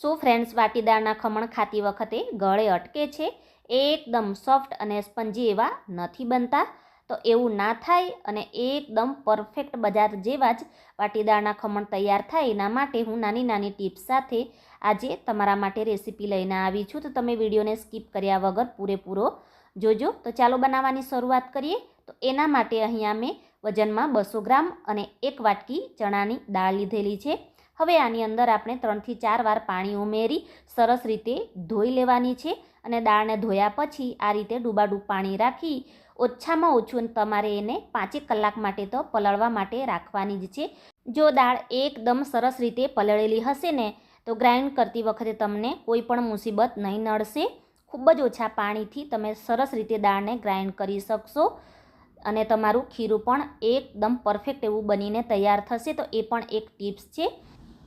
શું ફ્રેન્ડ્સ વાટીદાળના ખમણ ખાતી વખતે ગળે અટકે છે? એકદમ સોફ્ટ અને સ્પંજી એવા નથી બનતા. તો એવું ના થાય અને એકદમ પરફેક્ટ બજાર જેવા જ વાટીદારના ખમણ તૈયાર થાય. એના માટે હું નાની નાની ટિપ્સ સાથે આજે તમારા માટે રેસીપી લઈને આવી છું. તો તમે વિડીયોને સ્કીપ કર્યા વગર પૂરેપૂરો જોજો. તો ચાલો બનાવવાની શરૂઆત કરીએ. તો એના માટે અહીંયા મેં વજનમાં બસો ગ્રામ અને એક વાટકી ચણાની દાળ લીધેલી છે. હવે આની અંદર આપણે ત્રણથી ચાર વાર પાણી ઉમેરી સરસ રીતે ધોઈ લેવાની છે અને દાળને ધોયા પછી આ રીતે ડૂબાડૂબ પાણી રાખી ઓછામાં ઓછું તમારે એને પાંચેક કલાક માટે તો પલળવા માટે રાખવાની જ છે. જો દાળ એકદમ સરસ રીતે પલળેલી હશે ને, તો ગ્રાઇન્ડ કરતી વખતે તમને કોઈ પણ મુસીબત નહીં નડશે. ખૂબ જ ઓછા પાણીથી તમે સરસ રીતે દાળને ગ્રાઇન્ડ કરી શકશો અને તમારું ખીરું પણ એકદમ પરફેક્ટ એવું બનીને તૈયાર થશે. તો એ પણ એક ટિપ્સ છે.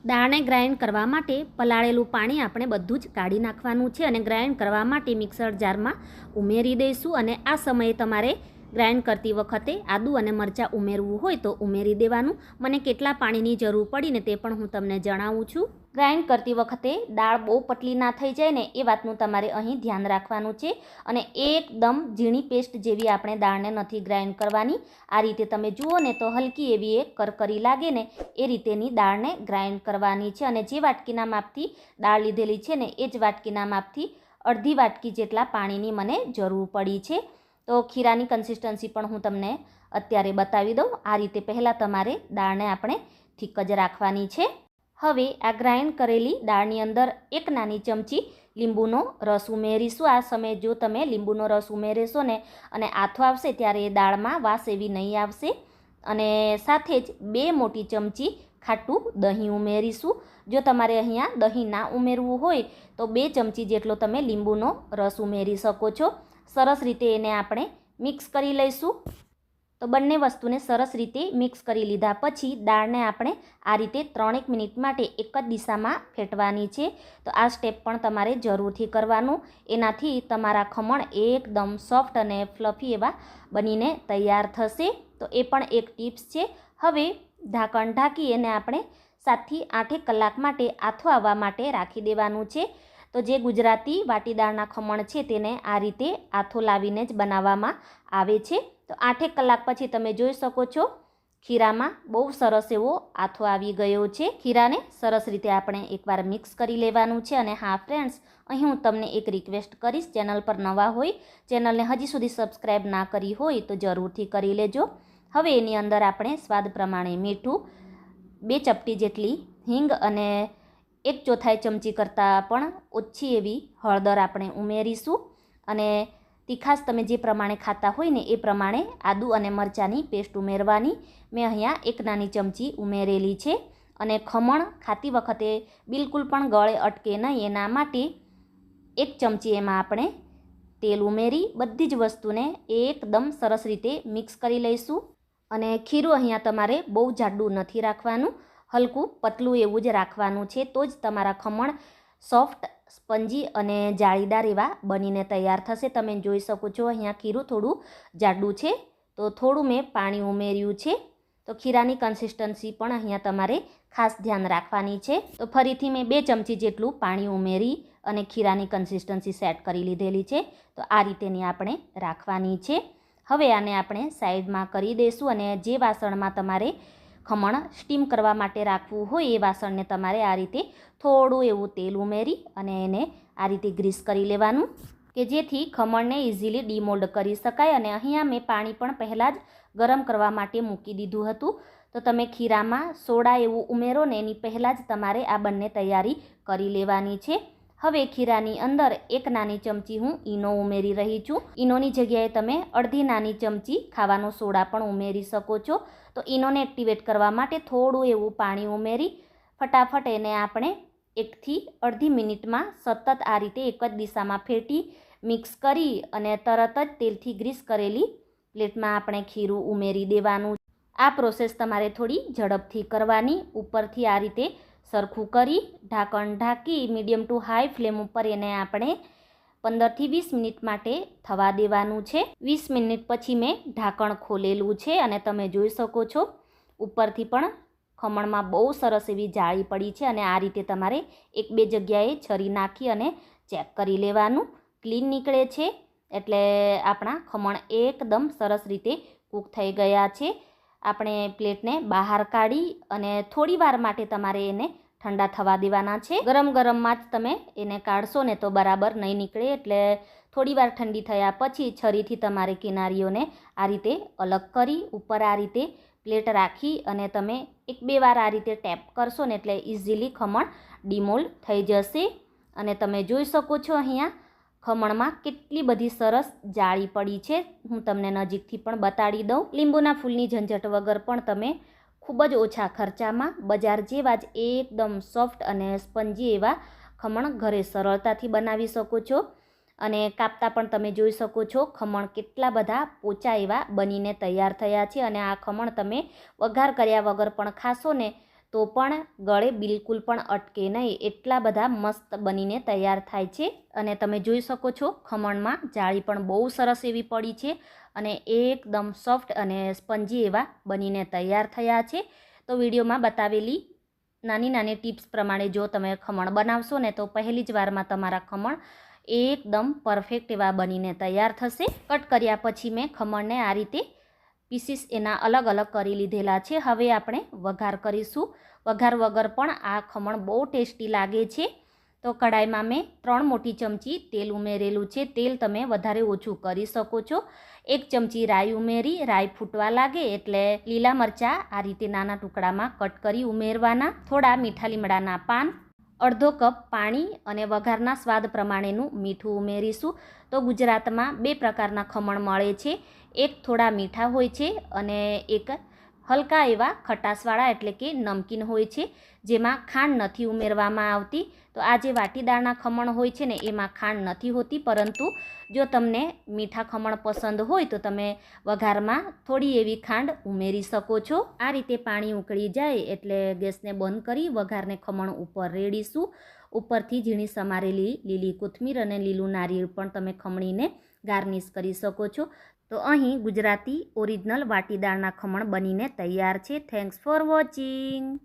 દાળને ગ્રાઇન્ડ કરવા માટે પલાળેલું પાણી આપણે બધું જ કાઢી નાખવાનું છે અને ગ્રાઇન્ડ કરવા માટે મિક્સર જારમાં ઉમેરી દઈશું અને આ સમયે તમારે ગ્રાઇન્ડ કરતી વખતે આદું અને મરચાં ઉમેરવું હોય તો ઉમેરી દેવાનું. મને કેટલા પાણીની જરૂર પડીને તે પણ હું તમને જણાવું છું. ગ્રાઇન્ડ કરતી વખતે દાળ બહુ પતલી ના થઈ જાય ને એ વાતનું તમારે અહીં ધ્યાન રાખવાનું છે અને એકદમ ઝીણી પેસ્ટ જેવી આપણે દાળને નથી ગ્રાઇન્ડ કરવાની. આ રીતે તમે જુઓ ને તો હલકી એવી એક કરકરી લાગે ને એ રીતેની દાળને ગ્રાઇન્ડ કરવાની છે અને જે વાટકીના માપથી દાળ લીધેલી છે ને એ જ વાટકીના માપથી અડધી વાટકી જેટલા પાણીની મને જરૂર પડી છે. તો ખીરાની કન્સિસ્ટન્સી પણ હું તમને અત્યારે બતાવી દઉં. આ રીતે પહેલાં તમારે દાળને આપણે ઠીક જ રાખવાની છે. હવે આ ગ્રાઇન્ડ કરેલી દાળની અંદર એક નાની ચમચી લીંબુનો રસ ઉમેરીશું. આ સમયે જો તમે લીંબુનો રસ ઉમેરેશો ને અને આથો આવશે ત્યારે એ દાળમાં વાસ એવી નહીં આવશે. અને સાથે જ બે મોટી ચમચી ખાટું દહીં ઉમેરીશું. જો તમારે અહીંયા દહીં ના ઉમેરવું હોય તો બે ચમચી જેટલો તમે લીંબુનો રસ ઉમેરી શકો છો. સરસ રીતે એને આપણે મિક્સ કરી લઈશું. તો બંને વસ્તુને સરસ રીતે મિક્સ કરી લીધા પછી દાળને આપણે આ રીતે ત્રણેક મિનિટ માટે એક જ દિશામાં ફેટવાની છે. તો આ સ્ટેપ પણ તમારે જરૂરથી કરવાનું. એનાથી તમારા ખમણ એકદમ સોફ્ટ અને ફ્લફી એવા બનીને તૈયાર થશે. તો એ પણ એક ટિપ્સ છે. હવે ઢાંકણ ઢાંકી એને આપણે સાતથી આઠેક કલાક માટે આથો આવવા માટે રાખી દેવાનું છે. તો જે ગુજરાતી વાટીદાળના ખમણ છે તેને આ રીતે આથો લાવીને જ બનાવવામાં આવે છે. તો આઠેક કલાક પછી તમે જોઈ શકો છો, ખીરામાં બહુ સરસ એવો આથો આવી ગયો છે. ખીરાને સરસ રીતે આપણે એકવાર મિક્સ કરી લેવાનું છે અને હા ફ્રેન્ડ્સ અહીં હું તમને એક રિક્વેસ્ટ કરીશ, ચેનલ પર નવા હોય, ચેનલને હજી સુધી સબસ્ક્રાઈબ ના કરી હોય તો જરૂરથી કરી લેજો. હવે એની અંદર આપણે સ્વાદ પ્રમાણે મીઠું, બે ચપટી જેટલી હિંગ અને એક ચોથાઈ ચમચી કરતાં પણ ઓછી એવી હળદર આપણે ઉમેરીશું. અને તીખાસ તમે જે પ્રમાણે ખાતા હોય ને એ પ્રમાણે આદુ અને મરચાંની પેસ્ટ ઉમેરવાની. મેં અહીંયા એક નાની ચમચી ઉમેરેલી છે અને ખમણ ખાતી વખતે બિલકુલ પણ ગળે અટકે નહીં. એના માટે એક ચમચી એમાં આપણે તેલ ઉમેરી બધી જ વસ્તુને એકદમ સરસ રીતે મિક્સ કરી લઈશું. અને ખીરું અહીંયા તમારે બહુ જાડું નથી રાખવાનું. હલકું, પતલું એવું જ રાખવાનું છે તો જ તમારા ખમણ સોફ્ટ સ્પંજી અને જાળીદાર એવા બનીને તૈયાર થશે. તમે જોઈ શકો છો અહીંયા ખીરું થોડું જાડું છે. તો થોડું મેં પાણી ઉમેર્યું છે. તો ખીરાની કન્સિસ્ટન્સી પણ અહીંયા તમારે ખાસ ધ્યાન રાખવાની છે. તો ફરીથી મેં બે ચમચી જેટલું પાણી ઉમેરી અને ખીરાની કન્સિસ્ટન્સી સેટ કરી લીધેલી છે. તો આ રીતેની આપણે રાખવાની છે. હવે આને આપણે સાઈડમાં કરી દઈશું અને જે વાસણમાં તમારે ખમણ સ્ટીમ કરવા માટે રાખવું હોય એ વાસણને તમારે આ રીતે થોડું એવું તેલ ઉમેરી અને એને આ રીતે ગ્રીસ કરી લેવાનું કે જેથી ખમણને ઇઝીલી ડીમોલ્ડ કરી શકાય અને અહીંયા મેં પાણી પણ પહેલાં જ ગરમ કરવા માટે મૂકી દીધું હતું. તો તમે ખીરામાં સોડા એવું ઉમેરો ને એની પહેલાં જ તમારે આ બંને તૈયારી કરી લેવાની છે. હવે ખીરાની અંદર એક નાની ચમચી હું ઈનો ઉમેરી રહી છું. ઈનોની જગ્યાએ તમે અડધી નાની ચમચી ખાવાનો સોડા પણ ઉમેરી શકો છો. તો ઈનોને એક્ટિવેટ કરવા માટે થોડું એવું પાણી ઉમેરી ફટાફટ એને આપણે એકથી અડધી મિનિટમાં સતત આ રીતે એક જ દિશામાં ફેટી મિક્સ કરી અને તરત જ તેલથી ગ્રીસ કરેલી પ્લેટમાં આપણે ખીરું ઉમેરી દેવાનું. આ પ્રોસેસ તમારે થોડી ઝડપથી કરવાની. ઉપરથી આ રીતે સરખું કરી ઢાંકણ ઢાંકી મીડિયમ ટુ હાઈ ફ્લેમ ઉપર એને આપણે પંદરથી વીસ મિનિટ માટે થવા દેવાનું છે. વીસ મિનિટ પછી મેં ઢાંકણ ખોલેલું છે અને તમે જોઈ શકો છો, ઉપરથી પણ ખમણમાં બહુ સરસ એવી જાળી પડી છે અને આ રીતે તમારે એક બે જગ્યાએ છરી નાખી અને ચેક કરી લેવાનું. ક્લીન નીકળે છે એટલે આપણા ખમણ એકદમ સરસ રીતે કૂક થઈ ગયા છે. આપણે પ્લેટને બહાર કાઢી અને થોડી વાર માટે તમારે એને ઠંડા થવા દેવાના છે. ગરમ ગરમમાં જ તમે એને કાઢશો ને તો બરાબર નહીં નીકળે, એટલે થોડી વાર ઠંડી થયા પછી છરીથી તમારે કિનારીઓને આ રીતે અલગ કરી, ઉપર આ રીતે પ્લેટ રાખી અને તમે એક બે વાર આ રીતે ટેપ કરશો ને એટલે ઇઝીલી ખમણ ડિમોલ્ડ થઈ જશે. અને તમે જોઈ શકો છો અહીંયા ખમણમાં કેટલી બધી સરસ જાળી પડી છે, હું તમને નજીકથી પણ બતાડી દઉં. લીંબુના ફૂલની ઝંઝટ વગર પણ તમે ખૂબ જ ઓછા ખર્ચામાં બજાર જેવા જ એકદમ સોફ્ટ અને સ્પંજી એવા ખમણ ઘરે સરળતાથી બનાવી શકો છો અને કાપતા પણ તમે જોઈ શકો છો ખમણ કેટલા બધા પોચા એવા બનીને તૈયાર થયા છે અને આ ખમણ તમે વઘાર કર્યા વગર પણ ખાશો ને તો પણ ગળે બિલકુલ પણ અટકે નહીં. એટલા બધા મસ્ત બનીને તૈયાર થાય છે. અને તમે જોઈ શકો છો, ખમણમાં જાળી પણ બહુ સરસ એવી પડી છે અને એકદમ સોફ્ટ અને સ્પંજી એવા બનીને તૈયાર થયા છે. તો વિડીયોમાં બતાવેલી નાની નાની ટિપ્સ પ્રમાણે જો તમે ખમણ બનાવશો ને તો પહેલી જ વારમાં તમારા ખમણ એકદમ પરફેક્ટ એવા બનીને તૈયાર થશે. કટ કર્યા પછી મેં ખમણને આ રીતે પીસીસ એના અલગ અલગ કરી લીધેલા છે. હવે આપણે વઘાર કરીશું. વઘાર વગર પણ આ ખમણ બહુ ટેસ્ટી લાગે છે. તો કઢાઈમાં મેં ત્રણ મોટી ચમચી તેલ ઉમેરેલું છે. તેલ તમે વધારે ઓછું કરી શકો છો. એક ચમચી રાઈ ઉમેરી, રાઈ ફૂટવા લાગે એટલે લીલા મરચાં આ રીતે નાના ટુકડામાં કટ કરી ઉમેરવાના. થોડા મીઠા લીમડાના પાન અડધો કપ પાણી અને વઘારના સ્વાદ પ્રમાણેનું મીઠું ઉમેરીશું. તો ગુજરાતમાં બે પ્રકારના ખમણ મળે છે. એક થોડા મીઠા હોય છે અને એક હલકા એવા ખટાશવાળા એટલે કે નમકીન હોય છે, જેમાં ખાંડ નથી ઉમેરવામાં આવતી. તો આ જે વાટીદાળના ખમણ હોય છે ને, એમાં ખાંડ નથી હોતી, પરંતુ જો તમને મીઠા ખમણ પસંદ હોય તો તમે વઘારમાં થોડી એવી ખાંડ ઉમેરી શકો છો. આ રીતે પાણી ઉકળી જાય એટલે ગેસને બંધ કરી વઘારને ખમણ ઉપર રેડીશું. ઉપરથી ઝીણી સમારેલી લીલી કોથમીર અને લીલું નારિયેળ પણ તમે ખમણીને ગાર્નિશ કરી શકો છો. તો અહીં ગુજરાતી ઓરિજિનલ વાટીદાળના ખમણ બનીને તૈયાર છે. Thanks for watching